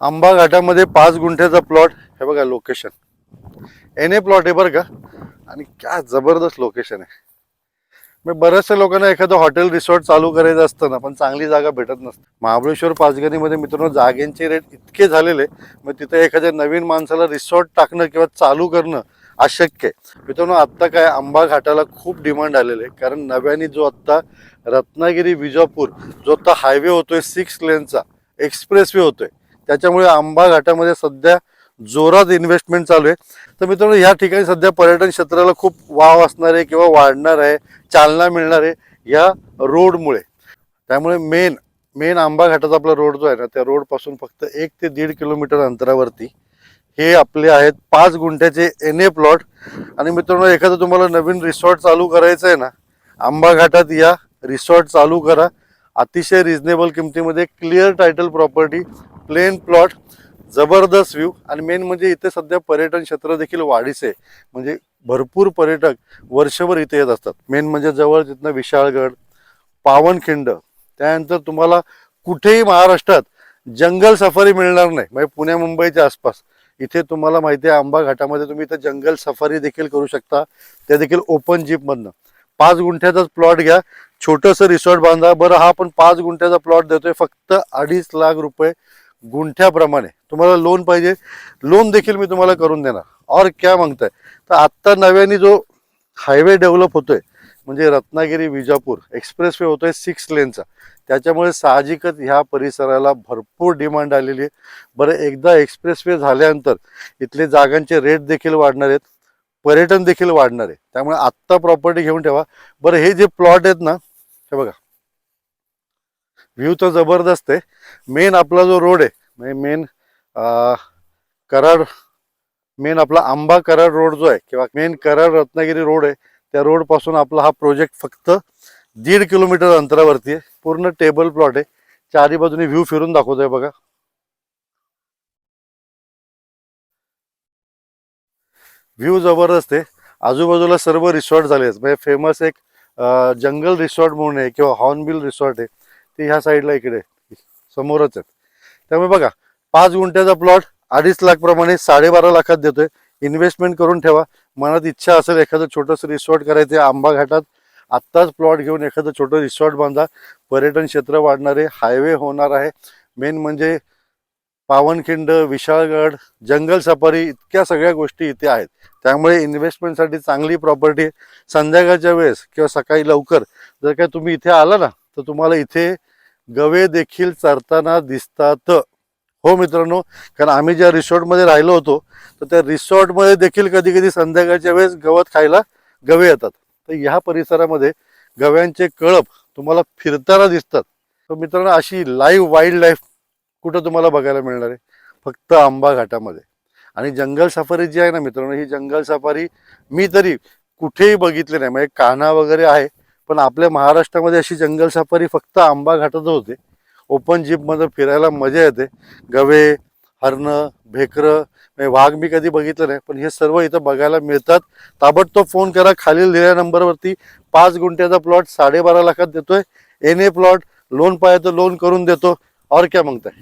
आंबा घाटामध्ये पाच गुंठ्याचा प्लॉट हे बघा लोकेशन एन ए प्लॉट आहे बरं का? आणि क्या जबरदस्त लोकेशन आहे. मग बऱ्याचशा लोकांना एखादं हॉटेल रिसॉर्ट चालू करायचं असतं ना पण चांगली जागा भेटत नसते. महाबळेश्वर पाचगणीमध्ये मित्रांनो जागेंचे रेट इतके झालेले मग तिथे एखाद्या नवीन माणसाला रिसॉर्ट टाकणं किंवा चालू करणं अशक्य आहे. मित्रांनो आत्ता काय आंबा घाटाला खूप डिमांड आलेले आहे. कारण नव्याने जो आत्ता रत्नागिरी विजापूर जो आत्ता हायवे होतोय सिक्स लेनचा एक्सप्रेस वे होतोय. त्याच्यामुळे आंबा घाटामध्ये सध्या जोरात इन्व्हेस्टमेंट चालू आहे. तर मित्रांनो या ठिकाणी सध्या पर्यटन क्षेत्राला खूप वाव असणार आहे किंवा वाढणार आहे चालना मिळणार आहे या रोडमुळे त्यामुळे मेन मेन आंबा घाटाचा आपला रोड जो आहे ना त्या रोडपासून फक्त एक ते दीड किलोमीटर अंतरावरती हे आपले आहेत पाच गुंठ्याचे एन ए प्लॉट आणि मित्रांनो एखादं तुम्हाला नवीन रिसॉर्ट चालू करायचं आहे ना आंबा घाटात या रिसॉर्ट चालू करा. अतिशय रिझनेबल किमतीमध्ये clear title property plain plot जबरदस्त व्ह्यू. आणि मेन म्हणजे इथे सध्या पर्यटन क्षेत्र देखील वाढीस आहे. म्हणजे भरपूर पर्यटक वर्षभर इथे येत असतात. मेन म्हणजे जवळ तिथनं विशाळगड पावनखिंड त्यानंतर तुम्हाला कुठेही महाराष्ट्रात जंगल सफारी मिळणार नाही. म्हणजे पुण्या मुंबईच्या आसपास. इथे तुम्हाला माहिती आहे आंबा घाटामध्ये तुम्ही इथं जंगल सफारी देखील करू शकता. त्या देखील ओपन जीपमधनं पाच गुंठ्याचाच प्लॉट घ्या. छोटंसं रिसॉर्ट बांधा. बरं हा आपण पाच गुंठ्याचा प्लॉट देतोय. फक्त अडीच लाख रुपये गुंठ्याप्रमाणे. तुम्हाला लोन पाहिजे. लोन देखील मी तुम्हाला करून देणार. और क्या मागताय? तर आत्ता नव्याने जो हायवे डेव्हलप होतोय म्हणजे रत्नागिरी विजापूर एक्सप्रेस वे होतोय सिक्स लेनचा त्याच्यामुळे साहजिकच ह्या परिसराला भरपूर डिमांड आलेली आहे. बरं एकदा एक्सप्रेस वे झाल्यानंतर इथले जागांचे रेट देखील वाढणार आहेत. पर्यटन देखील वाढणार आहे. त्यामुळे आत्ता प्रॉपर्टी घेऊन ठेवा. बरं हे जे प्लॉट आहेत ना हे बघा. व्ह्यू तर जबरदस्त आहे. मेन आपला जो रोड आहे म्हणजे मेन कराड मेन आपला आंबा कराड रोड जो आहे किंवा मेन कराड रत्नागिरी रोड आहे त्या रोडपासून आपला हा प्रोजेक्ट फक्त दीड किलोमीटर अंतरावरती आहे. पूर्ण टेबल प्लॉट आहे. चारी बाजूने व्ह्यू फिरून दाखवतोय बघा. व्ह्यू जबरदस्त आहे. आजूबाजूला सर्व रिसॉर्ट झाले आहेत म्हणजे फेमस एक जंगल रिसॉर्ट म्हणून आहे किंवा हॉर्नबिल रिसॉर्ट आहे. ते ह्या साईडला इकडे समोरच आहेत. त्यामुळे बघा पाच गुंठ्याचा प्लॉट अडीच लाख प्रमाणे साडेबारा लाखात देतोय. इन्व्हेस्टमेंट करून ठेवा. मनात इच्छा असेल एखादं छोटंसं रिसॉर्ट करायचं आहे आंबा घाटात आत्ताच प्लॉट घेऊन एखादं छोटं रिसॉर्ट बांधा. पर्यटन क्षेत्र वाढणारे हायवे होणार आहे. मेन म्हणजे पावनखिंड विशाळगड जंगल सफारी इतक्या सगळ्या गोष्टी इथे आहेत. त्यामुळे इन्व्हेस्टमेंटसाठी चांगली प्रॉपर्टी संध्याकाळच्या वेळेस किंवा सकाळी लवकर जर काय तुम्ही इथे आला ना तर तुम्हाला इथे गवे देखील चरताना दिसतात. हो मित्रांनो कारण आम्ही ज्या रिसॉर्टमध्ये राहिलो होतो तर त्या रिसॉर्टमध्ये देखील कधी कधी संध्याकाळच्या वेळेस गवत खायला गवे येतात. तर ह्या परिसरामध्ये गव्यांचे कळप तुम्हाला फिरताना दिसतात. तर मित्रांनो अशी लाईव्ह वाईल्ड लाईफ कुठं तुम्हाला बघायला मिळणार आहे? फक्त आंबा घाटामध्ये. आणि जंगल सफारी जी आहे ना मित्रांनो ही जंगल सफारी मी तरी कुठेही बघितली नाही. म्हणजे कान्हा वगैरे आहे पण आपल्या महाराष्ट्रामध्ये अशी जंगल सफारी फक्त आंबा घाटात होते ओपन जीपमध्ये फिरायला मजा येते. गवे हरणं भेकरं म्हणजे वाघ मी कधी बघितलं नाही पण हे सर्व इथं बघायला मिळतात. ताबडतोब फोन करा. खालील दिलेल्या नंबरवरती पाच गुंठ्याचा प्लॉट साडेबारा लाखात देतोय. एन ए प्लॉट लोन पाहिजे तर लोन करून देतो. और क्या मागताय?